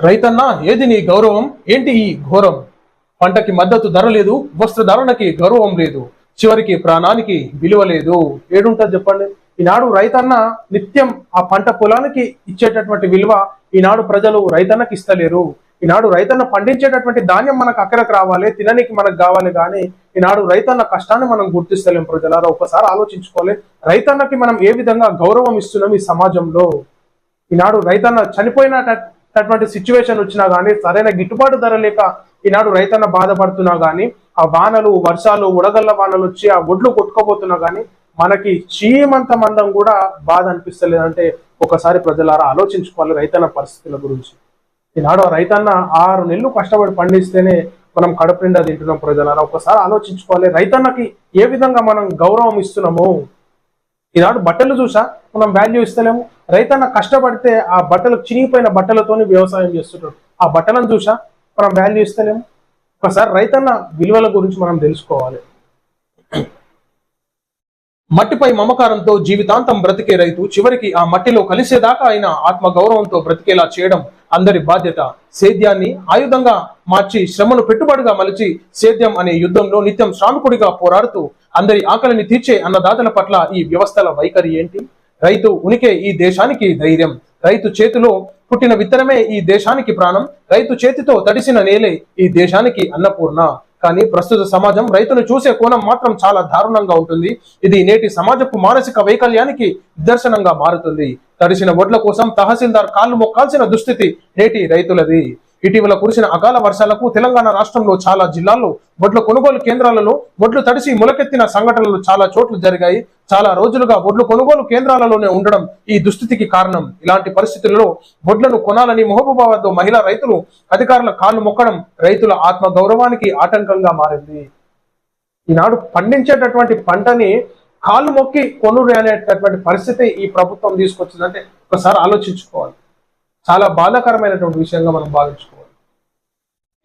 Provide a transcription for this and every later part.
రైతన్న ఏది నీ గౌరవం? ఏంటి ఈ ఘోరం? పంటకి మద్దతు ధర లేదు వస్త్రధారణకి గౌరవం లేదు చివరికి ప్రాణానికి విలువ లేదు. ఏడుంటుంది చెప్పండి. ఈనాడు రైతన్న నిత్యం ఆ పంట పొలానికి ఇచ్చేటటువంటి విలువ ఈనాడు ప్రజలు రైతన్నకి ఇస్తలేరు. ఈనాడు రైతన్న పండించేటటువంటి ధాన్యం మనకు అక్కడికి రావాలి తిననికి మనకు కావాలి కానీ ఈనాడు రైతన్న కష్టాన్ని మనం గుర్తిస్తలేం ప్రజలారా? ఒకసారి ఆలోచించుకోవాలి. రైతన్నకి మనం ఏ విధంగా గౌరవం ఇస్తున్నాం ఈ సమాజంలో? ఈనాడు రైతన్న అటువంటి సిచ్యువేషన్ వచ్చినా కానీ సరైన గిట్టుబాటు ధర లేక ఈనాడు రైతన్న బాధపడుతున్నా కానీ ఆ వానలు వర్షాలు ఉడగల్ల వానలు వచ్చి ఆ ఒడ్లు కొట్టుకోబోతున్నా కానీ మనకి చీమంత మందం కూడా బాధ అనిపిస్తలేదు. అంటే ఒకసారి ప్రజలారా ఆలోచించుకోవాలి రైతన్న పరిస్థితుల గురించి. ఈనాడు ఆ రైతన్న ఆరు నెలలు కష్టపడి పండిస్తేనే మనం కడుపు నిండా తింటున్నాం ప్రజలారా. ఒకసారి ఆలోచించుకోవాలి రైతన్నకి ఏ విధంగా మనం గౌరవం ఇస్తున్నామో? ఈనాడు బట్టలు చూసా మనం వాల్యూ ఇస్తలేము. రైతన్న కష్టపడితే ఆ బట్టలు చినిగిపోయిన బట్టలతోని వ్యవసాయం చేస్తుంటాడు. ఆ బట్టలను చూసా మనం వాల్యూ ఇస్తలేము. ఒకసారి రైతన్న విలువల గురించి మనం తెలుసుకోవాలి. మట్టిపై మమకారంతో జీవితాంతం బ్రతికే రైతు చివరికి ఆ మట్టిలో కలిసేదాకా ఆయన ఆత్మ గౌరవంతో బ్రతికేలా చేయడం అందరి బాధ్యత సేద్యాన్ని ఆయుధంగా మార్చి శ్రమను పెట్టుబడిగా మలిచి సేద్యం అనే యుద్ధంలో నిత్యం శ్రామికుడిగా పోరాడుతూ అందరి ఆకలిని తీర్చే అన్నదాతల పట్ల ఈ వ్యవస్థల వైఖరి ఏంటి? రైతు ఉనికే ఈ దేశానికి ధైర్యం. రైతు చేతిలో పుట్టిన విత్తనమే ఈ దేశానికి ప్రాణం. రైతు చేతితో తడిసిన నేలే ఈ దేశానికి అన్నపూర్ణ. కానీ ప్రస్తుత సమాజం రైతును చూసే కోణం మాత్రం చాలా దారుణంగా ఉంటుంది. ఇది నేటి సమాజపు మానసిక వైకల్యానికి నిదర్శనంగా మారుతుంది. తడిసిన వడ్ల కోసం తహసీల్దార్ కాళ్ళు మొక్కాల్సిన దుస్థితి నేటి రైతులది. ఇటీవల కురిసిన అకాల వర్షాలకు తెలంగాణ రాష్ట్రంలో చాలా జిల్లాల్లో వడ్ల కొనుగోలు కేంద్రాలలో వడ్లు తడిసి మొలకెత్తిన సంఘటనలు చాలా చోట్ల జరిగాయి. చాలా రోజులుగా వడ్లు కొనుగోలు కేంద్రాలలోనే ఉండడం ఈ దుస్థితికి కారణం. ఇలాంటి పరిస్థితుల్లో వడ్లను కొనాలని మహబూబాబాద్ మహిళా రైతులు అధికారుల కాళ్ళు మొక్కడం రైతుల ఆత్మ గౌరవానికి ఆటంకంగా మారింది. ఈనాడు పండించేటటువంటి పంటని కాళ్ళు మొక్కి కొనురు అనేటటువంటి పరిస్థితి ఈ ప్రభుత్వం తీసుకొచ్చిందంటే ఒకసారి ఆలోచించుకోవాలి. చాలా బాధాకరమైనటువంటి విషయంగా మనం భావించుకోవాలి.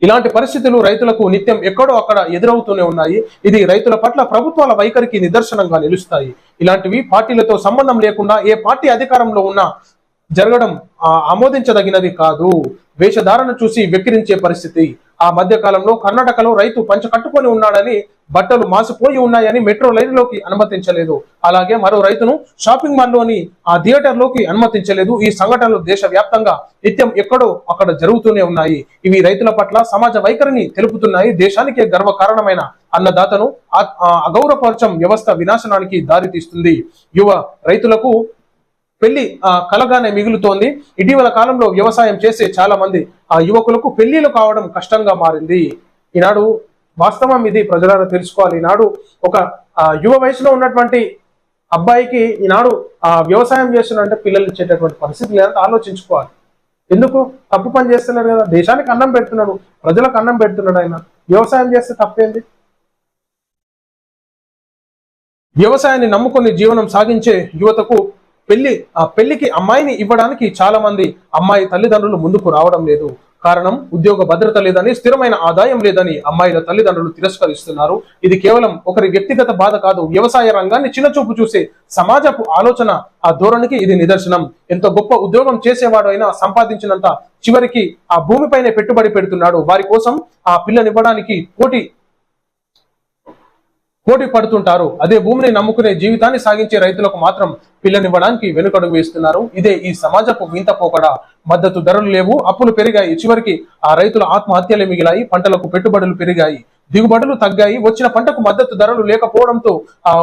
ఇలాంటి పరిస్థితులు రైతులకు నిత్యం ఎక్కడో అక్కడ ఎదురవుతూనే ఉన్నాయి. ఇది రైతుల పట్ల ప్రభుత్వాల వైఖరికి నిదర్శనంగా నిలుస్తాయి. ఇలాంటివి పార్టీలతో సంబంధం లేకుండా ఏ పార్టీ అధికారంలో ఉన్నా జరగడం ఆమోదించదగినది కాదు. వేషధారణ చూసి వెక్కిరించే పరిస్థితి. ఆ మధ్య కాలంలో కర్ణాటకలో రైతు పంచ కట్టుకొని ఉన్నాడని బట్టలు మాసిపోయి ఉన్నాయని మెట్రో లైన్లోకి అనుమతించలేదు. అలాగే మరో రైతును షాపింగ్ మాల్లోని ఆ థియేటర్లోకి అనుమతించలేదు. ఈ సంఘటనలు దేశవ్యాప్తంగా నిత్యం ఎక్కడో అక్కడ జరుగుతూనే ఉన్నాయి. ఇవి రైతుల పట్ల సమాజ వైఖరిని తెలుపుతున్నాయి. దేశానికే గర్వ కారణమైన అన్నదాతను అగౌరవపరచం వ్యవస్థ వినాశనానికి దారితీస్తుంది. యువ రైతులకు పెళ్ళి ఆ కలగానే మిగులుతోంది. ఇటీవల కాలంలో వ్యవసాయం చేసే చాలా మంది ఆ యువకులకు పెళ్ళిలు కావడం కష్టంగా మారింది. ఈనాడు వాస్తవం ఇది ప్రజలను తెలుసుకోవాలి. ఈనాడు ఒక యువ వయసులో ఉన్నటువంటి అబ్బాయికి ఈనాడు ఆ వ్యవసాయం చేస్తున్నంటే పిల్లలు ఇచ్చేటటువంటి పరిస్థితి లేదంటే ఆలోచించుకోవాలి. ఎందుకు? తప్పు పని చేస్తున్నారు కదా. దేశానికి అన్నం పెడుతున్నాడు. ప్రజలకు అన్నం పెడుతున్నాడు ఆయన. వ్యవసాయం చేస్తే తప్పేంది? వ్యవసాయాన్ని నమ్ముకొని జీవనం సాగించే యువతకు పెళ్ళి ఆ పెళ్ళికి అమ్మాయిని ఇవ్వడానికి చాలా మంది అమ్మాయి తల్లిదండ్రులు ముందుకు రావడం లేదు. కారణం ఉద్యోగ భద్రత లేదని స్థిరమైన ఆదాయం లేదని అమ్మాయిల తల్లిదండ్రులు తిరస్కరిస్తున్నారు. ఇది కేవలం ఒకరి వ్యక్తిగత బాధ కాదు వ్యవసాయ రంగాన్ని చిన్నచూపు చూసే సమాజపు ఆలోచన ఆ ధోరణికి ఇది నిదర్శనం. ఎంత గొప్ప ఉద్యోగం చేసేవాడు అయినా సంపాదించినంత చివరికి ఆ భూమిపైనే పెట్టుబడి పెడుతున్నాడు. వారి కోసం ఆ పిల్లనివ్వడానికి పోటీ పోటీ పడుతుంటారు. అదే భూమిని నమ్ముకునే జీవితాన్ని సాగించే రైతులకు మాత్రం పిల్లనివ్వడానికి వెనుకడుగు వేస్తున్నారు. ఇదే ఈ సమాజపు వింత పోకడ. మద్దతు ధరలు లేవు అప్పులు పెరిగాయి. చివరికి ఆ రైతుల ఆత్మహత్యలే మిగిలాయి పంటలకు పెట్టుబడులు పెరిగాయి. దిగుబడులు తగ్గాయి. వచ్చిన పంటకు మద్దతు ధరలు లేకపోవడంతో ఆ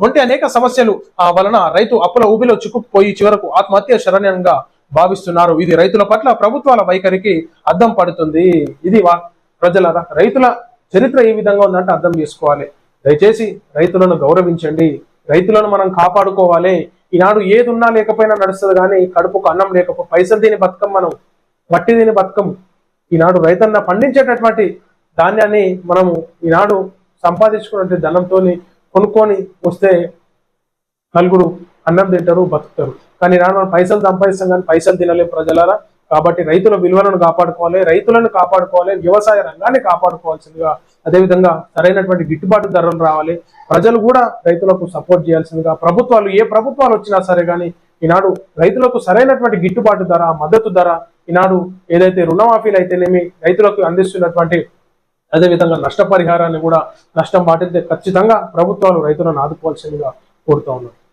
వంటి అనేక సమస్యలు ఆ వలన రైతు అప్పుల ఊబిలో చిక్కుకుపోయి చివరకు ఆత్మహత్య శరణ్యంగా భావిస్తున్నారు. ఇది రైతుల పట్ల ప్రభుత్వాల వైఖరికి అద్దం పడుతుంది. ఇది వా- ప్రజల రైతుల చరిత్ర ఏ విధంగా ఉందంటే అర్థం చేసుకోవాలి. దయచేసి రైతులను గౌరవించండి. రైతులను మనం కాపాడుకోవాలి. ఈనాడు ఏది ఉన్నా లేకపోయినా నడుస్తుంది కానీ కడుపుకు అన్నం లేకపో పైసలు తిని బతకం మనం. మట్టి దీని బతకం. ఈనాడు రైతన్న పండించేటటువంటి ధాన్యాన్ని మనము ఈనాడు సంపాదించుకున్నట్టు ధనంతో కొనుక్కొని వస్తే నలుగురు అన్నం తింటారు బతుకుతారు. కానీ ఈనాడు మనం పైసలు సంపాదిస్తాం కానీ పైసలు తినలేం ప్రజలారా. కాబట్టి రైతుల విలువలను కాపాడుకోవాలి రైతులను కాపాడుకోవాలి వ్యవసాయ రంగాన్ని కాపాడుకోవాల్సిందిగా అదేవిధంగా సరైనటువంటి గిట్టుబాటు ధరలు రావాలి. ప్రజలు కూడా రైతులకు సపోర్ట్ చేయాల్సిందిగా ప్రభుత్వాలు ఏ ప్రభుత్వాలు వచ్చినా సరే కానీ ఈనాడు రైతులకు సరైనటువంటి గిట్టుబాటు ధర మద్దతు ధర ఈనాడు ఏదైతే రుణమాఫీలు అయితేనేమి రైతులకు అందిస్తున్నటువంటి అదేవిధంగా నష్టపరిహారాన్ని కూడా నష్టం పాటిస్తే ఖచ్చితంగా ప్రభుత్వాలు రైతులను ఆదుకోవాల్సిందిగా కోరుతా ఉన్నారు